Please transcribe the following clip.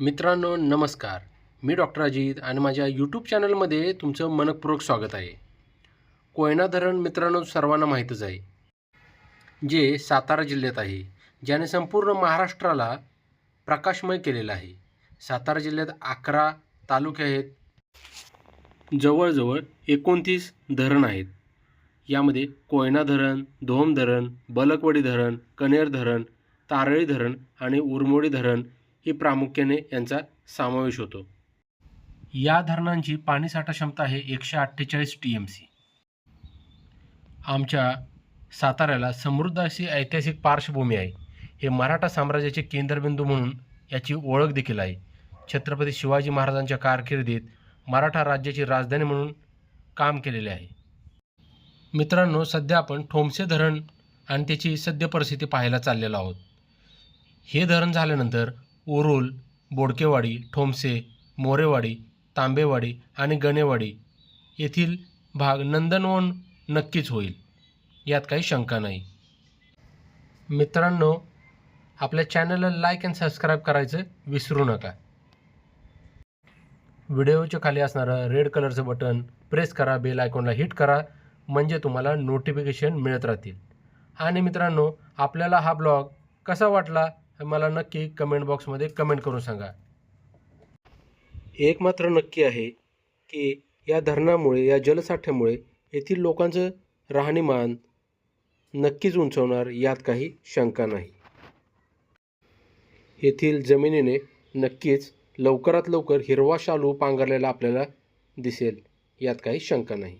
मित्रांनो नमस्कार. मी डॉक्टर अजित आणि माझ्या यूट्यूब चॅनलमध्ये तुमचं मनपूर्वक स्वागत आहे. कोयना धरण मित्रांनो सर्वांना माहीतच आहे. जे सातारा जिल्ह्यात आहे ज्याने संपूर्ण महाराष्ट्राला प्रकाशमय केलेलं आहे. सातारा जिल्ह्यात अकरा तालुके आहेत. जवळजवळ एकोणतीस धरण आहेत. यामध्ये कोयना धरण धोम धरण बलकवडी धरण कनेर धरण तारळी धरण आणि उरमोडी धरण ही प्रामुख्याने यांचा समावेश होतो. या धरणांची पाणीसाठा क्षमता आहे एकशे अठ्ठेचाळीस टी एम सी आमच्या साताऱ्याला समृद्ध अशी ऐतिहासिक पार्श्वभूमी आहे. हे मराठा साम्राज्याचे केंद्रबिंदू म्हणून याची ओळख देखील आहे. छत्रपती शिवाजी महाराजांच्या कारकिर्दीत मराठा राज्याची राजधानी म्हणून काम केलेले आहे. मित्रांनो सध्या आपण ठोंबसे धरण आणि त्याची सद्य परिस्थिती पाहायला चाललेलो आहोत. हे धरण झाल्यानंतर उरुल बोडकेवाडी ठोंबसे मोरेवाडी तांबेवाडी आणि गणेवाडी येथील भाग नंदनवन नक्कीच होईल. यात काही शंका नाही. मित्रांनो आपल्या चॅनलला लाईक अँड सबस्क्राईब करायचं विसरू नका. व्हिडिओच्या खाली असणारं रेड कलरचं बटन प्रेस करा बेल आयकॉनला हिट करा म्हणजे तुम्हाला नोटिफिकेशन मिळत राहतील. आणि मित्रांनो आपल्याला हा ब्लॉग कसा वाटला हे मला नक्की कमेंट बॉक्समध्ये कमेंट करून सांगा. एक मात्र नक्की आहे की या धरणामुळे या जलसाठ्यामुळे येथील लोकांचं राहणीमान नक्कीच उंचवणार यात काही शंका नाही. येथील जमिनीने नक्कीच लवकरात लवकर हिरवा शालू पांघरलेला आपल्याला दिसेल यात काही शंका नाही.